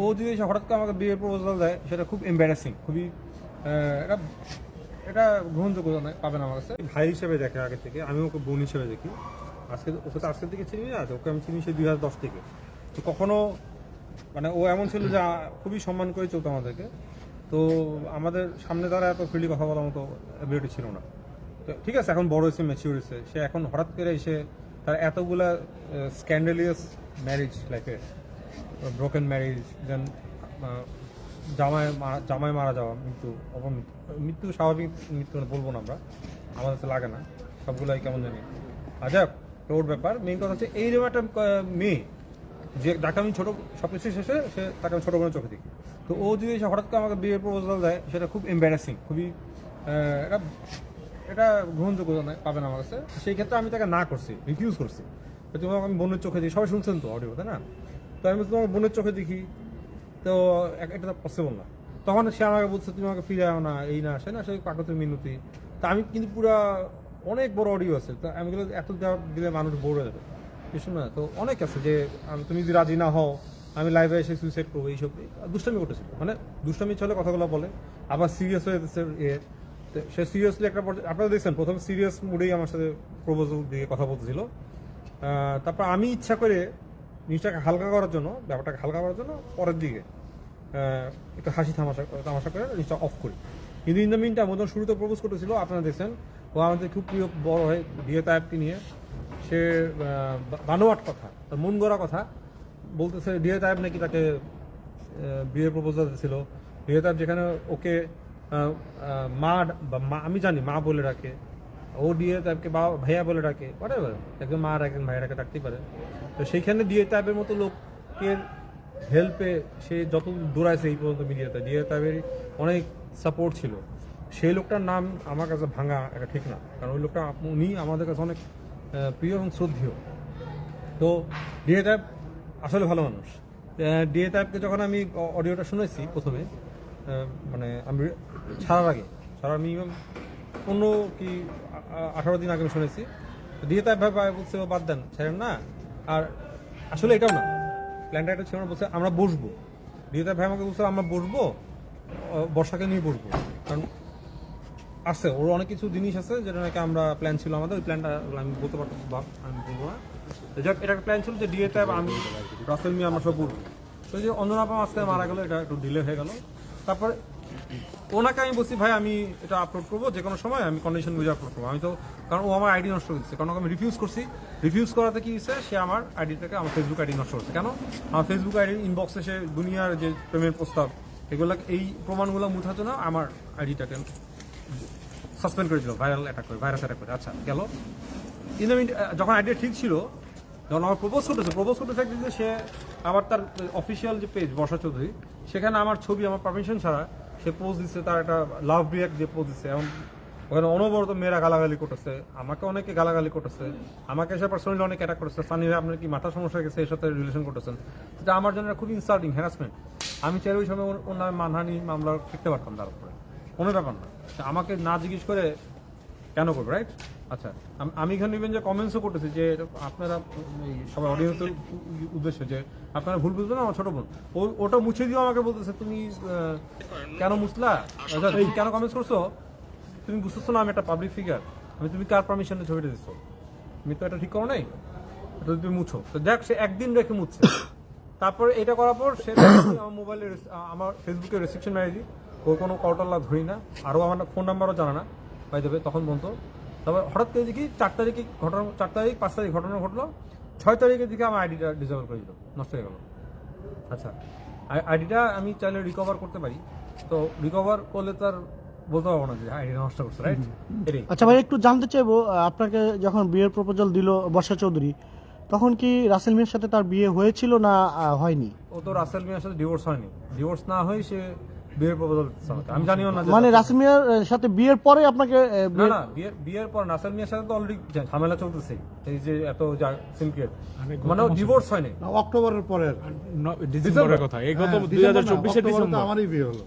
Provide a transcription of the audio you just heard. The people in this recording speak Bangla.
ও যদি হঠাৎ করে আমাকে বিয়ের প্রপোজাল দেয়, সেটা খুব এম্বারাসিং খুবই এটা এটা গ্রহণযোগ্য পাবে না আমার কাছে। ভাই হিসেবে দেখে আগে থেকে, আমি ওকে বোন হিসেবে দেখি। আজকে ওকে তো আজকের থেকে চিনি না ওকে আমি চিনি সে দুই হাজার দশ থেকে। তো কখনো মানে ও এমন ছিল যে, খুবই সম্মান করে চলতো আমাদেরকে। তো আমাদের সামনে তারা এত ফ্রিলি কথা বলার মতো অ্যাবিলিটি ছিল না। তো ঠিক আছে, এখন বড় হয়েছে ম্যাচিউর হয়েছে। সে এখন হঠাৎ করে এসে তার এতগুলা স্ক্যান্ডেলিয়াস ম্যারেজ লাইফে ব্রোকেন ম্যারেজ দেন জামাই মারা- জামাই মারা যাওয়া, মৃত্যু, অপমৃত্যু। মৃত্যু স্বাভাবিক মৃত্যু বলব না আমরা। আমাদের তো লাগে না। সবগুলাই কেমন জানি। আর যাক ব্যাপার। মেইন কথা হচ্ছে, এই এইরকম একটা মেয়ে, যে যাকে আমি ছোটো সব কিছু শেষে সে তাকে আমি ছোটো বোনের চোখে দেখি। তো ও যদি এসে হঠাৎ করে আমাকে বিয়ের প্রপোজাল দেয়, সেটা খুব এম্বারাসিং খুবই এটা এটা গ্রহণযোগ্য পাবে না আমার কাছে। সেই ক্ষেত্রে আমি তাকে না করছি রিফিউজ করছি। তো আমি বোনের চোখে দিই সবাই শুনছেন তো অডিও তাই না? তো আমি তোমার বোনের চোখে দেখি। তো এটা পসিবল না। তখন সে আমাকে বলছে, তুমি আমাকে ফিরে না, এই না, সে না সেই কাকতের মিনতি। তা আমি কিন্তু পুরা অনেক বড় অডিও আছে। তো আমি বলে এত দিলে মানুষ বোর হয়ে যাবে। কিছু না, তো অনেক আছে যে তুমি যদি রাজি না হও, আমি লাইভে এসে সুইসাইড করব, এইসব দুষ্টামি করতেছিল মানে দুষ্টামি চলে কথাগুলো বলে, আবার সিরিয়াস হয়ে যাচ্ছে তো সে সিরিয়াসলি একটা আপনারা দেখছেন, প্রথমে সিরিয়াস মুডেই আমার সাথে প্রপোজাল দিয়ে কথা বলতেছিল। তারপর আমি ইচ্ছা করে জিনিসটাকে হালকা করার জন্য, ব্যাপারটাকে হালকা করার জন্য পরের দিকে একটু হাসি তামাশা তামাশা করে জিনিসটা অফ করি। কিন্তু ইন দ্য মিন টাইম ওদের শুরুতে প্রপোজ করতেছিল, আপনারা দেখছেন, ও আমাদের খুব প্রিয় বড় হয় বিয়ে তাইপকে নিয়ে, সে বানোয়াট কথা, তার মন গড়া কথা, বলতেছে ডিএ তাইব নাকি তাকে বিয়ের প্রপোজাল ছিল ডিএ তাইব যেখানে ওকে মা বা মা, আমি জানি মা বলে রাখে ও ডিএ তাইবকে বাবা ভাইয়া বলে ডাকে whatever একজন মা রাখেন ভাইয়া রাখে ডাকতেই পারে তো সেইখানে ডিএ তাইবের মতো লোকের হেল্পে সে যত দৌড়াইছে এই পর্যন্ত মিডিয়াতে ডিএ তাইবের অনেক সাপোর্ট ছিল সেই লোকটার নাম আমার কাছে ভাঙা এটা ঠিক না কারণ ওই লোকটা উনি আমাদের কাছে অনেক প্রিয় এবং শ্রদ্ধেয় তো ডিএ টাইপ আসলে ভালো মানুষ ডিএ টাইপকে যখন আমি অডিওটা শুনেছি প্রথমে মানে আমি ছাড়ার আগে ছাড়ার মিনিমাম পনেরো কি আঠারো দিন আগে শুনেছি। ডিএ টাইপ ভাই বলছে, ও বাদ দেন, ছেড়েন না। আর আসলে এটাও না। প্ল্যানটা এটা ছিল না বলছে, আমরা বসবো। ডিএ টাইপ ভাই আমাকে বলছে, আমরা বসবো বর্ষাকে নিয়ে বসবো। কারণ আছে, ওর অনেক কিছু জিনিস আছে যেটা নাকি আমরা প্ল্যান ছিল আমাদের, ওই প্ল্যানটা আমি বলতে পারতাম আমি বলব না। যাক, এটা প্ল্যান ছিল যে ডিএ ট্যাব আমি, রাসেল মিয়া, আমরা সব বলব তো যে অঞ্জনাপা আজকে মারা গেল, এটা একটু ডিলে হয়ে গেল। তারপর ওনাকে আমি বলছি, ভাই, আমি এটা আপলোড করব যে কোনো সময় আমি কন্ডিশন বুঝে আপলোড করব। আমি তো, কারণ ও আমার আইডি নষ্ট করে দিচ্ছে, কারণ আমি রিফিউজ করছি। রিফিউজ করাতে কি হচ্ছে সে আমার আইডিটাকে আমার ফেসবুক আইডি নষ্ট করছে। কেন? আমার ফেসবুক আইডি ইনবক্সে সে দুনিয়ার যে প্রেমের প্রস্তাব, এগুলো, এই প্রমাণগুলো মুঠার জন্য আমার আইডিটাকে সাসপেন্ড করে দিল ভাইরাল অ্যাটাক করে ভাইরাস অ্যাটাক করে। আচ্ছা গেল। ইন যখন আইডিয়া ঠিক ছিল, যখন আমার প্রপোজ করতেছে প্রপোজ করতে থাকতে সে আবার তার অফিসিয়াল যে পেজ বর্ষা চৌধুরী, সেখানে আমার ছবি, আমার পারমিশন ছাড়া সে পোজ দিচ্ছে তার একটা লাভ রিয়াক্ট দিয়ে পোজ দিচ্ছে এমন ওখানে অনবরত মেয়েরা গালাগালি করতেছে। আমাকে অনেকে গালাগালি করতেছে। আমাকে এসে পার্সোনালি অনেক অ্যাটাক করতেছে। সানি ভাই, আপনার কি মাথা সমস্যা গেছে? এর সাথে রিলেশন করতেছেন। সেটা আমার জন্য খুব ইনসাল্টিং হ্যারাসমেন্ট আমি চাই ওই সময় ওর- নামে মানহানি, মামলা করতে পারতাম তার উপরে। কোনো ব্যাপার না। আমাকে না জিজ্ঞেস করে, কেন করবে? রাইট আচ্ছা আমি এখানে ইভেন যে কমেন্টসও করতেছি যে আপনারা সবাই অডিয়েন্সের উদ্দেশ্যে যে আপনারা ভুল বুঝবেন না আমার ছোট বোন। ও ওটা মুছে দিয়েও আমাকে বলতেছে তুমি কেন মুছলা? আচ্ছা, তুমি কেন কমেন্টস করছ? তুমি বুঝতেছো না আমি একটা পাবলিক ফিগার আমি তুমি কার পারমিশনে ছবিটা দিচ্ছ তুমি তো এটা ঠিক করো নাই? এটা তুমি মুছো। তো দেখ সে একদিন রেখে মুছছে তারপরে এটা করার পর সে আমার মোবাইলে আমার ফেসবুকে রেস্ট্রিকশন মেরে দিই ওর কোনো কলটল্লা ধরি না। আরও আমার ফোন নাম্বারও জানা না। পাই দেবে তখন বলতো তারপর হঠাৎ করে দেখি চার তারিখে ঘটনা চার তারিখ পাঁচ তারিখ ঘটনা ঘটলো। ছয় তারিখের দিকে আমার আইডিটা ডিসেবল করে দিল নষ্ট হয়ে গেল। আচ্ছা আইডিটা আমি চাইলে রিকভার করতে পারি। তো রিকভার করলে তার বলতে পারব না যে আইডি নষ্ট করছে রাইট আচ্ছা ভাই একটু জানতে চাইব আপনাকে যখন বিয়ের প্রপোজাল দিল বর্ষা চৌধুরী তখন কি রাসেল মিয়ার সাথে তার বিয়ে হয়েছিল না হয়নি? ও তো রাসেল মিয়ার সাথে ডিভোর্স হয়নি। ডিভোর্স না হয়ে সে বিয়ের প্রপোজাল আমি জানিও না মানে রাসেল মিয়ার সাথে বিয়ের পরে আপনাকে না না বিয়ের বিয়ের পর নাসার মিয়ার সাথে তো অলরেডি ঝামেলা চলতেছে। এই যে এত সিনক্রিয়েট মানে ডিভোর্স হয়নি। অক্টোবরের পরে। ডিসেম্বরের কথা এই গত দুই হাজার চব্বিশে ডিসেম্বর। আমারই বিয়ে হলো।